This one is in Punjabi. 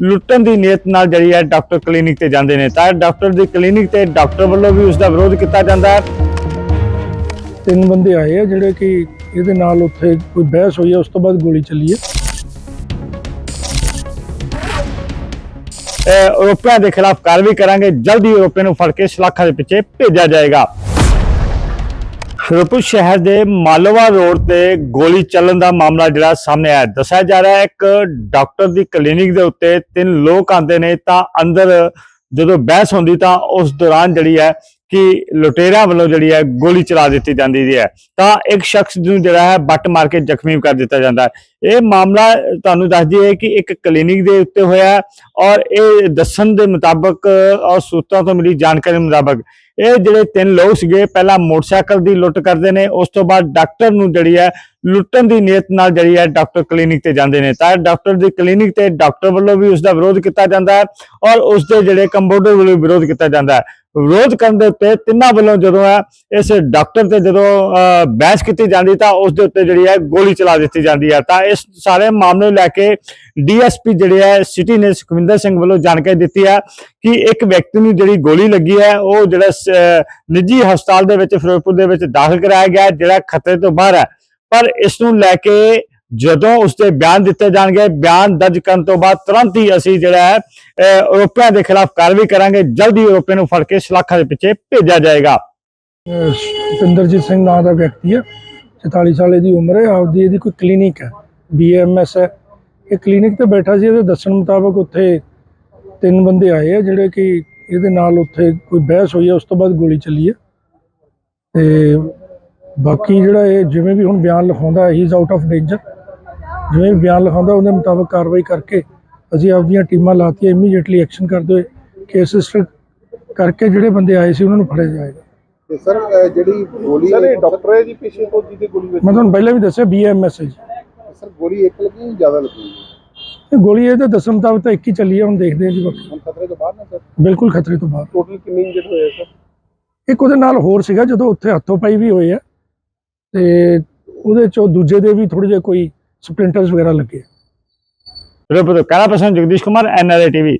ਲੁੱਟਣ ਦੀ ਨੀਅਤ ਨਾਲ ਜਿਹੜੀ ਹੈ ਡਾਕਟਰ ਕਲੀਨਿਕ ਤੇ ਜਾਂਦੇ ਨੇ। ਤਾਂ ਡਾਕਟਰ ਦੀ ਕਲੀਨਿਕ ਤੇ ਡਾਕਟਰ ਵੱਲੋਂ ਵੀ ਉਸ ਦਾ ਵਿਰੋਧ ਕੀਤਾ ਜਾਂਦਾ ਹੈ। ਤਿੰਨ ਬੰਦੇ ਆਏ ਆ ਜਿਹੜੇ ਕਿ ਇਹਦੇ ਨਾਲ ਉੱਥੇ ਕੋਈ ਬਹਿਸ ਹੋਈ ਹੈ ਉਸ ਤੋਂ ਬਾਅਦ ਗੋਲੀ ਚੱਲੀ ਹੈ ਇਹ ਆਰੋਪੀਆਂ ਦੇ ਖਿਲਾਫ ਕਾਰਵਾਈ ਕਰਾਂਗੇ। ਜਲਦੀ ਆਰੋਪੀਆਂ ਨੂੰ ਫੜ ਕੇ ਸਲਾਖਾਂ ਦੇ ਪਿੱਛੇ ਭੇਜਿਆ ਜਾਏਗਾ। ਫਿਰੋਜ਼ਪੁਰ ਸ਼ਹਿਰ ਦੇ ਮਾਲਵਾ ਰੋਡ ਤੇ ਗੋਲੀ ਚੱਲਣ ਦਾ ਮਾਮਲਾ ਜਿਹੜਾ ਸਾਹਮਣੇ ਆਇਆ। ਦੱਸਿਆ ਜਾ ਰਿਹਾ ਹੈ ਇੱਕ ਡਾਕਟਰ ਦੀ ਕਲੀਨਿਕ ਦੇ ਉੱਤੇ ਤਿੰਨ ਲੋਕ ਆਉਂਦੇ ਨੇ ਤਾਂ ਅੰਦਰ ਜਦੋਂ ਬਹਿਸ ਹੁੰਦੀ ਤਾਂ ਉਸ ਦੌਰਾਨ ਜਿਹੜੀ ਹੈ ਕਿ ਲੁਟੇਰਿਆਂ ਵੱਲੋਂ ਜਿਹੜੀ ਹੈ ਗੋਲੀ ਚਲਾ ਦਿੱਤੀ ਜਾਂਦੀ ਹੈ। ਤਾਂ ਇੱਕ ਸ਼ਖਸ ਨੂੰ ਜਿਹੜਾ ਹੈ ਬੱਟ ਮਾਰ ਕੇ ਜ਼ਖਮੀ ਕਰ ਦਿੱਤਾ ਜਾਂਦਾ ਹੈ। ਇਹ ਮਾਮਲਾ ਤੁਹਾਨੂੰ ਦੱਸ ਦਈਏ ਕਿ ਇੱਕ ਕਲੀਨਿਕ ਦੇ ਉੱਤੇ ਹੋਇਆ ਔਰ ਇਹ ਦੱਸਣ ਦੇ ਮੁਤਾਬਕ ਔਰ ਸੂਤਰਾਂ ਤੋਂ ਮਿਲੀ ਜਾਣਕਾਰੀ ਮੁਤਾਬਕ ਇਹ ਜਿਹੜੇ ਤਿੰਨ ਲੋਕ ਸੀਗੇ ਪਹਿਲਾਂ ਮੋਟਰਸਾਈਕਲ ਦੀ ਲੁੱਟ ਕਰਦੇ ਨੇ ਉਸ ਤੋਂ ਬਾਅਦ ਡਾਕਟਰ ਨੂੰ ਜਿਹੜੀ ਹੈ ਲੁੱਟਣ ਦੀ ਨੀਅਤ ਨਾਲ ਜਿਹੜੀ ਹੈ ਡਾਕਟਰ ਕਲੀਨਿਕ ਤੇ ਜਾਂਦੇ ਨੇ। ਤਾਂ ਡਾਕਟਰ ਦੀ ਕਲੀਨਿਕ ਤੇ ਡਾਕਟਰ ਵੱਲੋਂ ਵੀ ਉਸ ਦਾ ਵਿਰੋਧ ਕੀਤਾ ਜਾਂਦਾ ਹੈ ਔਰ ਉਸ ਦੇ ਜਿਹੜੇ ਕੰਪਾਊਂਡਰ ਵੱਲੋਂ ਵੀ ਵਿਰੋਧ ਕੀਤਾ ਜਾਂਦਾ ਹੈ। ਵਿਰੋਧ ਕਰਨ ਦੇ ਉੱਤੇ ਤਿੰਨਾਂ ਵੱਲੋਂ ਜਦੋਂ ਹੈ ਇਸ ਡਾਕਟਰ ਤੇ ਜਦੋਂ ਅਹ, ਬਹਿਸ ਕੀਤੀ ਜਾਂਦੀ ਤਾਂ ਉਸ ਦੇ ਉੱਤੇ ਜਿਹੜੀ ਹੈ ਗੋਲੀ ਚਲਾ ਦਿੱਤੀ ਜਾਂਦੀ ਹੈ। ਤਾਂ ਇਸ ਸਾਰੇ ਮਾਮਲੇ ਨੂੰ ਲੈ ਕੇ ਡੀਐਸਪੀ ਜਿਹੜੇ ਹੈ ਸਿਟੀ ਨੇ ਸੁਖਵਿੰਦਰ ਸਿੰਘ ਵੱਲੋਂ ਜਾਣਕਾਰੀ ਦਿੱਤੀ ਹੈ ਕਿ ਇੱਕ ਵਿਅਕਤੀ ਨੂੰ ਜਿਹੜੀ ਗੋਲੀ ਲੱਗੀ ਹੈ ਉਹ ਜਿਹੜਾ ਨਿੱਜੀ ਹਸਪਤਾਲ ਦੇ ਵਿੱਚ ਫਿਰੋਜ਼ਪੁਰ ਦੇ ਵਿੱਚ ਦਾਖਲ ਕਰਾਇਆ ਗਿਆ ਜਿਹੜਾ ਖਤਰੇ ਤੋਂ ਬਾਹਰ ਹੈ। ਪਰ ਇਸ ਨੂੰ ਲੈ ਕੇ ਜਦੋਂ ਉਸ ਬਿਆਨ ਦਿੱਤੇ ਜਾਣਗੇ ਬਿਆਨ ਦਰਜ ਕਰਨ ਤੋਂ ਬਾਅਦ ਤੁਰੰਤ ਹੀ ਅਸੀਂ ਜਿਹੜਾ ਹੈ ਅਹ, ਦੇ ਖਿਲਾਫ ਕਾਰਵਾਈ ਕਰਾਂਗੇ। ਜਲਦੀ ਆਰੋਪੀਆਂ ਨੂੰ ਫੜ ਕੇ ਸਲਾਖਾਂ ਦੇ ਪਿੱਛੇ ਭੇਜਿਆ ਜਾਏਗਾ। ਅਹ ਸਿੰਘ ਨਾਂ ਦਾ ਵਿਅਕਤੀ ਹੈ 44 ਸਾਲ ਦੀ ਉਮਰ ਹੈ ਆਪਦੀ ਇਹਦੀ ਕੋਈ ਕਲੀਨਿਕ ਹੈ। ਬੀਐਮਐਸ ਹੈ। ਇਹ ਕਲੀਨਿਕ ਤੇ ਬੈਠਾ ਸੀ ਇਹਦੇ ਦੱਸਣ ਮੁਤਾਬਕ ਉੱਥੇ ਤਿੰਨ ਬੰਦੇ ਆਏ ਆ ਜਿਹੜੇ ਕਿ ਇਹਦੇ ਨਾਲ ਉੱਥੇ ਕੋਈ ਬਹਿਸ ਹੋਈ ਹੈ ਉਸ ਤੋਂ ਬਾਅਦ ਗੋਲੀ ਚੱਲੀ ਹੈ ਤੇ ਬਾਕੀ ਜਿਹੜਾ ਇਹ ਜਿਵੇਂ ਵੀ ਹੁਣ ਬਿਆਨ ਲਿਖਾਉਂਦਾ ਹੀ ਇਜ਼ ਆਊਟ ਆਫ ਡੇਂਜਰ ਜਿਵੇਂ ਵੀ ਬਿਆਨ ਲਿਖਾਉਂਦਾ ਉਹਦੇ ਮੁਤਾਬਕ ਕਾਰਵਾਈ ਕਰਕੇ ਅਸੀਂ ਆਪਦੀਆਂ ਟੀਮਾਂ ਲਾਤੀਆਂ ਇਮੀਡੀਏਟਲੀ ਐਕਸ਼ਨ ਕਰਦੇ ਹੋਏ ਕੇਸ ਰਜਿਸਟਰ ਕਰਕੇ ਜਿਹੜੇ ਬੰਦੇ ਆਏ ਸੀ ਉਹਨਾਂ ਨੂੰ ਫੜਿਆ ਜਾਏਗਾ। ਤੇ ਸਰ ਜਿਹੜੀ ਗੋਲੀ ਸਰ ਇਹ ਡਾਕਟਰ ਹੈ ਜੀ ਪੇਸ਼ੈਂਟ ਤੋਂ ਜਿਹਦੇ ਗੋਲੀ ਵੱਜੀ। ਮੈਂ ਤੁਹਾਨੂੰ ਪਹਿਲਾਂ ਵੀ ਦੱਸਿਆ ਬੀਐਮਐਸ ਹੈ ਜੀ। ਸਰ ਗੋਲੀ ਇੱਕ ਲੱਗੀ ਜਾਂ ਜ਼ਿਆਦਾ ਲੱਗੀ? ਇਹ ਗੋਲੀ ਇਹਦੇ ਦੱਸਣ ਮੁਤਾਬਕ ਤਾਂ ਇੱਕ ਹੀ ਚੱਲੀ ਹੈ ਹੁਣ ਦੇਖਦੇ ਹਾਂ ਜੀ ਬਾਕੀ। ਹੁਣ ਖਤਰੇ ਤੋਂ ਬਾਹਰ ਨਾ ਸਰ? ਬਿਲਕੁਲ ਖਤਰੇ ਤੋਂ ਬਾਹਰ। ਟੋਟਲ ਕਿੰਨੇ ਇੰਜਰਡ ਹੋਏ ਆ ਸਰ? ਇੱਕ ਉਹਦੇ ਨਾਲ ਹੋਰ ਸੀਗਾ ਜਦੋਂ ਉੱਥੇ ਹੱਥੋਂ ਪਾਈ ਵੀ ਹੋਏ ਆ। ਤੇ ਉਹਦੇ ਚੋਂ ਦੂਜੇ ਦੇ ਵੀ ਥੋੜੇ ਜਿਹੇ ਕੋਈ ਸਪਲਿੰਟਰਸ ਵਗੈਰਾ ਲੱਗੇ ਤੋਂ camera person Jagdish Kumar NRA TV.